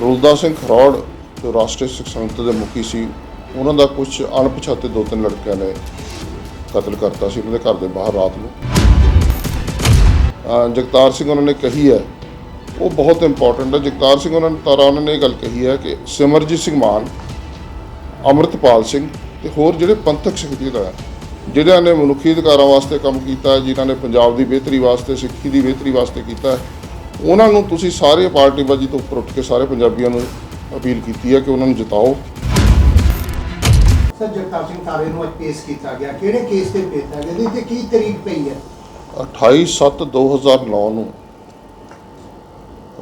ਰੁਲਦਾ ਸਿੰਘ ਖਰੋੜ ਜੋ ਰਾਸ਼ਟਰੀ ਸਿੱਖ ਸੰਗਤ ਦੇ ਮੁਖੀ ਸੀ, ਉਹਨਾਂ ਦਾ ਕੁਝ ਅਣਪਛਾਤੇ ਦੋ ਤਿੰਨ ਲੜਕਿਆਂ ਨੇ ਕਤਲ ਕਰਤਾ ਸੀ ਉਹਨਾਂ ਦੇ ਘਰ ਦੇ ਬਾਹਰ ਰਾਤ ਨੂੰ। ਜਗਤਾਰ ਸਿੰਘ ਉਹਨਾਂ ਨੇ ਕਹੀ ਹੈ, ਉਹ ਬਹੁਤ ਇੰਪੋਰਟੈਂਟ ਹੈ। ਜਗਤਾਰ ਸਿੰਘ ਉਹਨਾਂ ਨੇ ਤਾਰਾ ਉਹਨਾਂ ਨੇ ਇਹ ਗੱਲ ਕਹੀ ਹੈ ਕਿ ਸਿਮਰਜੀਤ ਸਿੰਘ ਮਾਨ, ਅੰਮ੍ਰਿਤਪਾਲ ਸਿੰਘ ਤੇ ਹੋਰ ਜਿਹੜੇ ਪੰਥਕ ਸ਼ਖਸੀਅਤ ਹੈ ਜਿਨ੍ਹਾਂ ਨੇ ਮਨੁੱਖੀ ਅਧਿਕਾਰਾਂ ਵਾਸਤੇ ਕੰਮ ਕੀਤਾ ਜਿਨ੍ਹਾਂ ਨੇ ਪੰਜਾਬ ਦੀ ਬਿਹਤਰੀ ਵਾਸਤੇ, ਸਿੱਖੀ ਦੀ ਬਿਹਤਰੀ ਵਾਸਤੇ ਕੀਤਾ ਉਹਨਾਂ ਨੂੰ ਤੁਸੀਂ ਸਾਰੇ ਪਾਰਟੀਬਾਜ਼ੀ ਤੋਂ ਉੱਪਰ ਉੱਠ ਕੇ ਸਾਰੇ ਪੰਜਾਬੀਆਂ ਨੂੰ ਅਪੀਲ ਕੀਤੀ ਹੈ ਕਿ ਉਹਨਾਂ ਨੂੰ ਜਿਤਾਓ। ਸਰ ਜਗਤਾਰ ਸਿੰਘ ਤਾਰੇ ਨੂੰ ਅੱਜ ਪੇਸ਼ ਕੀਤਾ ਗਿਆ। ਕਿਹੜੇ ਕੇਸ ਤੇ ਪੇਸ਼ ਗਿਆ ਇਹਦੀ ਤੇ ਕੀ ਤਰੀਕ ਪਈ ਹੈ? 28/7/2009 ਨੂੰ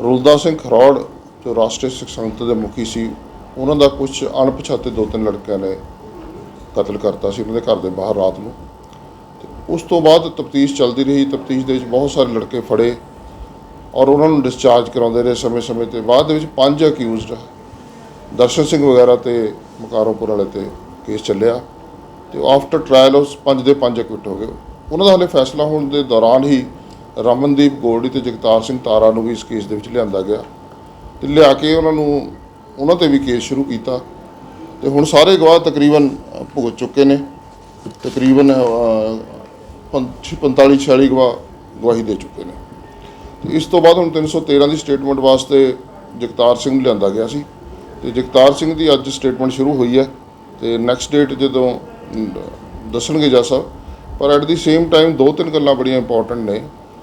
ਰੁਲਦਾ ਸਿੰਘ ਖਰੋੜ ਜੋ ਰਾਸ਼ਟਰੀ ਸਿੱਖ ਸੰਗਤ ਦੇ ਮੁਖੀ ਸੀ ਉਹਨਾਂ ਦਾ ਕੁਝ ਅਣਪਛਾਤੇ ਦੋ ਤਿੰਨ ਲੜਕਿਆਂ ਨੇ ਕਤਲ ਕਰਤਾ ਸੀ ਉਹਨਾਂ ਦੇ ਘਰ ਦੇ ਬਾਹਰ ਰਾਤ ਨੂੰ। ਉਸ ਤੋਂ ਬਾਅਦ ਤਫਤੀਸ਼ ਚੱਲਦੀ ਰਹੀ। ਤਫਤੀਸ਼ ਦੇ ਵਿੱਚ ਬਹੁਤ ਸਾਰੇ ਲੜਕੇ ਫੜੇ। ਔਰ ਉਹਨਾਂ ਨੂੰ ਡਿਸਚਾਰਜ ਕਰਾਉਂਦੇ ਰਹੇ ਸਮੇਂ-ਸਮੇਂ ਤੇ। ਬਾਅਦ ਦੇ ਵਿੱਚ ਪੰਜ ਅਕਿਊਜ਼ਡ ਦਰਸ਼ਨ ਸਿੰਘ ਵਗੈਰਾ ਤੇ ਮਕਾਰੋਪੁਰ ਵਾਲੇ ਤੇ ਕੇਸ ਚੱਲਿਆ ਤੇ ਆਫਟਰ ਟ੍ਰਾਇਲ ਉਸ ਪੰਜ ਦੇ ਪੰਜ ਐਕਵਿਟ ਹੋ ਗਏ। ਉਹਨਾਂ ਦਾ ਹਲੇ ਫੈਸਲਾ ਹੋਣ ਦੇ ਦੌਰਾਨ ਹੀ ਰਮਨਦੀਪ ਗੋਲਡੀ ਤੇ ਜਗਤਾਰ ਸਿੰਘ ਤਾਰਾ ਨੂੰ ਵੀ ਇਸ ਕੇਸ ਦੇ ਵਿੱਚ ਲਿਆਂਦਾ ਗਿਆ ਤੇ ਲਿਆ ਕੇ ਉਹਨਾਂ ਨੂੰ ਉਹਨਾਂ ਤੇ ਵੀ ਕੇਸ ਸ਼ੁਰੂ ਕੀਤਾ ਤੇ ਹੁਣ ਸਾਰੇ ਗਵਾਹ ਤਕਰੀਬਨ ਭੁਗਤ ਚੁੱਕੇ ਨੇ। ਤਕਰੀਬਨ 45 46 ਗਵਾਹ ਗਵਾਹੀ ਦੇ ਚੁੱਕੇ ਨੇ। ਤੇ ਇਸ ਤੋਂ ਬਾਅਦ ਹੁਣ 313 ਦੀ ਸਟੇਟਮੈਂਟ ਵਾਸਤੇ ਜਗਤਾਰ ਸਿੰਘ ਨੂੰ ਲਿਆਂਦਾ ਗਿਆ ਸੀ। ਤੇ ਜਗਤਾਰ ਸਿੰਘ ਦੀ ਅੱਜ ਸਟੇਟਮੈਂਟ ਸ਼ੁਰੂ ਹੋਈ ਹੈ ਤੇ ਨੈਕਸਟ ਡੇਟ ਜਦੋਂ ਦੱਸਣਗੇ ਜੱਜ ਸਾਹਿਬ। ਪਰ ਐਟ ਦੀ ਸੇਮ ਟਾਈਮ ਦੋ ਤਿੰਨ ਗੱਲਾਂ ਬੜੀਆਂ ਇੰਪੋਰਟੈਂਟ ਨੇ।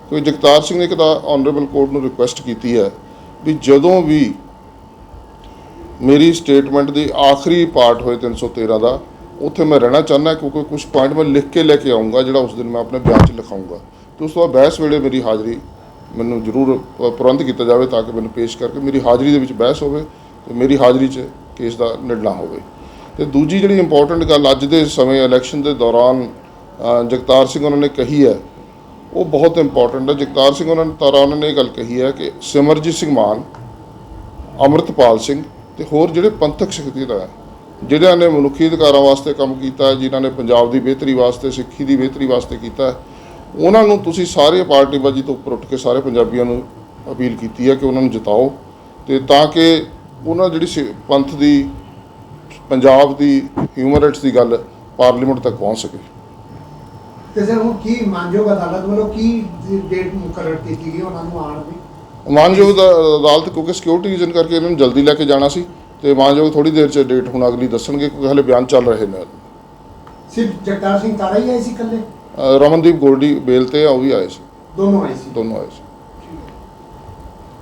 ਕਿਉਂਕਿ ਜਗਤਾਰ ਸਿੰਘ ਨੇ ਇੱਕ ਤਾਂ ਆਨਰੇਬਲ ਕੋਰਟ ਨੂੰ ਰਿਕੁਐਸਟ ਕੀਤੀ ਹੈ ਵੀ ਜਦੋਂ ਵੀ ਮੇਰੀ ਸਟੇਟਮੈਂਟ ਦੀ ਆਖਰੀ ਪਾਰਟ ਹੋਏ 313 ਦਾ, ਉੱਥੇ ਮੈਂ ਰਹਿਣਾ ਚਾਹੁੰਦਾ, ਕਿਉਂਕਿ ਕੁਝ ਪੁਆਇੰਟ ਮੈਂ ਲਿਖ ਕੇ ਲੈ ਕੇ ਆਉਂਗਾ, ਜਿਹੜਾ ਉਸ ਦਿਨ ਮੈਂ ਆਪਣੇ ਬਿਆਨ 'ਚ ਲਿਖਾਉਂਗਾ। ਤੇ ਉਸ ਤੋਂ ਬਾਅਦ ਬਹਿਸ ਵੇਲੇ ਮੇਰੀ ਹਾਜ਼ਰੀ ਮੈਨੂੰ ਜ਼ਰੂਰ ਪ੍ਰਬੰਧ ਕੀਤਾ ਜਾਵੇ ਤਾਂ ਕਿ ਮੈਨੂੰ ਪੇਸ਼ ਕਰਕੇ ਮੇਰੀ ਹਾਜ਼ਰੀ ਦੇ ਵਿੱਚ ਬਹਿਸ ਹੋਵੇ ਤੇ ਮੇਰੀ ਹਾਜ਼ਰੀ 'ਚ ਕੇਸ ਦਾ ਨਿਰਣਾ ਹੋਵੇ। ਤੇ ਦੂਜੀ ਜਿਹੜੀ ਇੰਪੋਰਟੈਂਟ ਗੱਲ ਅੱਜ ਦੇ ਸਮੇਂ ਇਲੈਕਸ਼ਨ ਦੇ ਦੌਰਾਨ ਜਗਤਾਰ ਸਿੰਘ ਉਹਨਾਂ ਨੇ ਕਹੀ ਹੈ, ਉਹ ਬਹੁਤ ਇੰਪੋਰਟੈਂਟ ਹੈ। ਜਗਤਾਰ ਸਿੰਘ ਉਹਨਾਂ ਨੇ ਤਾਰਾ ਉਹਨਾਂ ਨੇ ਇਹ ਗੱਲ ਕਹੀ ਹੈ ਕਿ ਸਿਮਰਜੀਤ ਸਿੰਘ ਮਾਨ, ਅੰਮ੍ਰਿਤਪਾਲ ਸਿੰਘ ਤੇ ਹੋਰ ਜਿਹੜੇ ਪੰਥਕ ਸ਼ਖਸੀਅਤ ਹੈ ਜਿਨ੍ਹਾਂ ਨੇ ਮਨੁੱਖੀ ਅਧਿਕਾਰਾਂ ਵਾਸਤੇ ਕੰਮ ਕੀਤਾ ਜਿਨ੍ਹਾਂ ਨੇ ਪੰਜਾਬ ਦੀ ਬਿਹਤਰੀ ਵਾਸਤੇ, ਸਿੱਖੀ ਦੀ ਬਿਹਤਰੀ ਵਾਸਤੇ ਕੀਤਾ ਉਹਨਾਂ ਨੂੰ ਤੁਸੀਂ ਸਾਰੇ ਪਾਰਟੀਬਾਜ਼ੀ ਤੋਂ ਉੱਪਰ ਉੱਠ ਕੇ ਸਾਰੇ ਪੰਜਾਬੀਆਂ ਨੂੰ ਅਪੀਲ ਕੀਤੀ ਹੈ ਕਿ ਉਹਨਾਂ ਨੂੰ ਜਿਤਾਓ ਤੇ ਤਾਂ ਕਿ ਉਹਨਾਂ ਜਿਹੜੀ ਪੰਥ ਦੀ ਪੰਜਾਬ ਦੀ ਹਿਊਮਨ ਰਾਈਟਸ ਦੀ ਗੱਲ ਪਾਰਲੀਮੈਂਟ ਤੱਕ ਪਹੁੰਚ ਸਕੇ। ਤੇ ਸਰ ਹੁਣ ਕੀ ਮਾਨਯੋਗ ਅਦਾਲਤ ਵੱਲੋਂ ਕੀ ਡੇਟ ਮੁਕਰਰ ਕੀਤੀ ਗਈ ਉਹਨਾਂ ਨੂੰ ਆਉਣ ਦੀ? ਮਾਨਯੋਗ ਅਦਾਲਤ ਕਿਉਂਕਿ ਸਿਕਿਉਰਿਟੀ ਰੀਜ਼ਨ ਕਰਕੇ ਇਹਨਾਂ ਨੂੰ ਜਲਦੀ ਲੈ ਕੇ ਜਾਣਾ ਸੀ ਤੇ ਮਾਨਯੋਗ ਥੋੜੀ ਦੇਰ ਚ ਡੇਟ ਹੁਣ ਅਗਲੀ ਦੱਸਣਗੇ ਕਿਉਂਕਿ ਹਲੇ ਬਿਆਨ ਚੱਲ ਰਹੇ ਨੇ। ਸਿਰਫ ਜਗਤਾਰ ਸਿੰਘ ਤਾਰਾ ਹੀ ਆਏ ਸੀ ਇਕੱਲੇ? ਅ, ਰਮਨਦੀਪ ਗੋਲਡੀ ਬੇਲ ਤੇ ਆ ਉਹ ਵੀ ਆਏ ਸੀ। ਦੋਨੋਂ ਆਏ ਸੀ। ਦੋਨੋਂ ਆਏ ਸੀ।